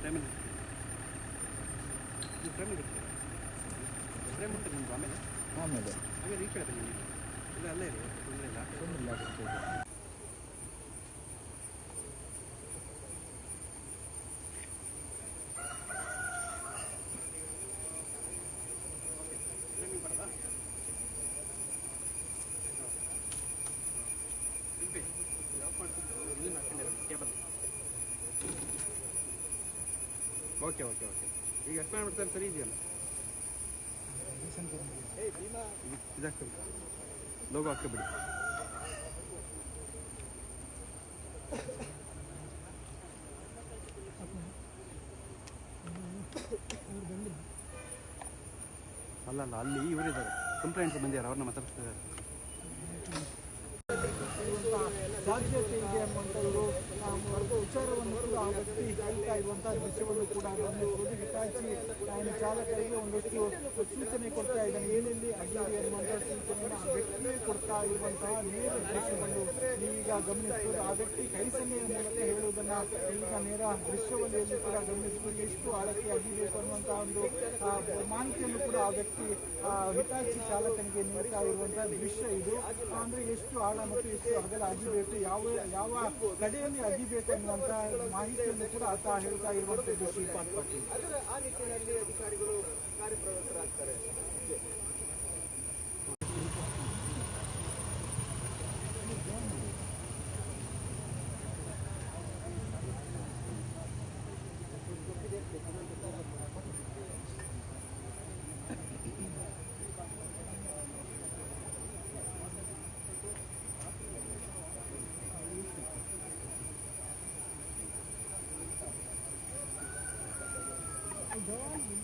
ಫ್ರೇಮಲ್ಲಿ ನೀವು ಫ್ರೇಮಲ್ಲಿ ಇರ್ತೀರ ಫ್ರೇಮ್ ಉಂಟು ನಿಮ್ಮದು ಆಮೇಲೆ? ಆಮೇಲೆ? ಈ ಕಡೆ ಬನ್ನಿ ನೀವು. ಇಲ್ಲ ಅಲ್ಲೇ ಇರಿ ತೊಂದರೆ ಇಲ್ಲ ತೊಂದರೆ ಇಲ್ಲ. Okay okay okay. ಈಗ ಎಕ್ಸ್ಪ್ಲೇನ್ ಮಾಡ್ತಾರೆ ಸರಿ ಇದೆಯಲ್ಲ? ಲೋಗೋ ಹಾಕಬಿಡಿ ಅಲ್ಲ ಅಲ್ಲ, ಅಲ್ಲಿ ಇವರಿದ್ದಾರೆ ಕಂಪ್ಲೇಂಟ್ಸ್ ಬಂದಿದ್ದಾರೆ, ಅವ್ರನ್ನ ಮಾತಾಡ್ತಿದ್ದಾರೆ ಸಾಧ್ಯತೆ ಇದೆ ಎಂಬಂಥದ್ದು ಆ ವರ್ಗ ವಿಚಾರವನ್ನು ಕೂಡ ಆ ವ್ಯಕ್ತಿ ಹೇಳ್ತಾ ಇರುವಂತಹ ದೃಶ್ಯವನ್ನು ಕೂಡ ಗಮನಿಸಬಹುದು ಹಿಟಾಚಿ ಅವನ ಚಾಲಕರಿಗೆ ಒಂದಷ್ಟು ಸೂಚನೆ ಕೊಡ್ತಾ ಇದ್ದಾನೆ. ಏನೆಲ್ಲಿ ಅಡ್ಡಿ ಎನ್ನುವಂತಹ ಸೂಚನೆಯನ್ನು ಆ ವ್ಯಕ್ತಿಯೇ ಕೊಡ್ತಾ ಇರುವಂತಹ ನೇರ ದೃಶ್ಯವನ್ನು ನೀವೀಗ ಗಮನಿಸಬಹುದು. ಆ ವ್ಯಕ್ತಿ ಕೈ ಸನ್ನೆಯ ಮೂಲಕ ಹೇಳುವುದನ್ನ ಈಗ ನೇರ ದೃಶ್ಯವನ್ನು ಕೂಡ ಗಮನಿಸಬಹುದು. ಎಷ್ಟು ಆಳಕ್ಕೆ ಅಗಿಬೇಕು ಅನ್ನುವಂತಹ ಒಂದು ಮಾಹಿತಿಯನ್ನು ಕೂಡ ಆ ವ್ಯಕ್ತಿ ಹಿಟಾಚಿ ಚಾಲಕನಿಗೆ ನೀಡ್ತಾ ಇರುವಂತಹ ದೃಶ್ಯ ಇದು. ಅಂದ್ರೆ ಎಷ್ಟು ಆಳ ಮತ್ತು ಎಷ್ಟು ಅಗಲ ಅಗಿಬೇಕು, ಯಾವ ಯಾವ ಕಡೆಯಲ್ಲಿ ಅಗಿಬೇಕು ಅನ್ನುವಂತಹ ಮಾಹಿತಿಯನ್ನು ಕೂಡ ಆತ ಹೇಳ್ತಾ ಇರುವಂತದ್ದು ಶ್ರೀಪಾದ್ ಪಾಟೀಲ್.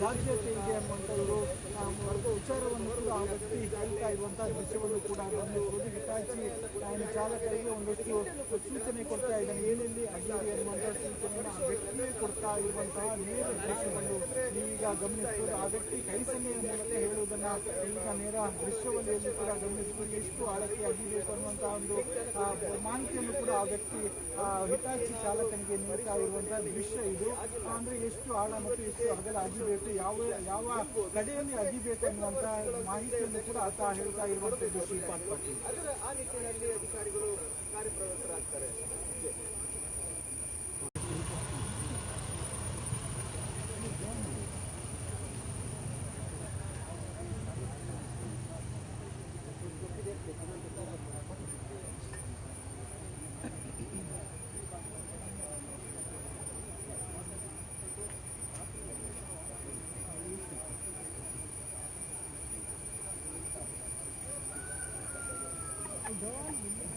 ಸಾಧ್ಯತೆ ಇದೆ ವಿಚಾರವನ್ನು ಕೂಡ ಆ ವ್ಯಕ್ತಿ ಹೇಳ್ತಾ ಇರುವಂತಹ ದೃಶ್ಯವನ್ನು ಕೂಡ ಒಂದು ಹಿಟಾಚಿ ಚಾಲಕರಿಗೆ ಒಂದಷ್ಟು ಸೂಚನೆ ಕೊಡ್ತಾ ಇದ್ದಾನೆ. ಏನೆಲ್ಲಿ ಆ ವ್ಯಕ್ತಿಯೇ ಕೊಡ್ತಾ ಇರುವಂತಹ ನೀರು ದೃಶ್ಯವನ್ನು ಈಗ ಗಮನಿಸಬಹುದು ಆ ವ್ಯಕ್ತಿ ಕೈ ಸನ್ನೆಯ ಮೂಲಕ ಹೇಳುವುದನ್ನ ಈಗ ನೇರ ದೃಶ್ಯವಲ್ಲಿಯಲ್ಲಿ ಕೂಡ ಗಮನಿಸಬಹುದು ಎಷ್ಟು ಆಳಕ್ಕೆ ಅಗಿಬೇಕು ಅನ್ನುವಂತಹ ಒಂದು ಮಾಹಿತಿಯನ್ನು ಕೂಡ ಆ ವ್ಯಕ್ತಿ ಆ, ಹಿಟಾಚಿ ಚಾಲಕನಿಗೆ ನೀಡ್ತಾ ಇರುವಂತಹ ದೃಶ್ಯ ಇದು. ಅಂದ್ರೆ ಎಷ್ಟು ಆಳ ಮತ್ತು ಎಷ್ಟು ಅಗಲ ಅಗಿಬೇಕು ಯಾವ ಯಾವ ಕಡೆಯಲ್ಲಿ ಅಗಿಬೇಕು ಅನ್ನುವಂತಹ ಮಾಹಿತಿಯನ್ನು ಕೂಡ ಆತ ಹೇಳ್ತಾ ಇರುವಂತದ್ದು ದೃಶ್ಯ. ಪಾಟೀಲ್ ಆ ನಿಟ್ಟಿನಲ್ಲಿ ಅಧಿಕಾರಿಗಳು ಕಾರ್ಯಪ್ರವೃತ್ತರಾಗ್ತಾರೆ. Don't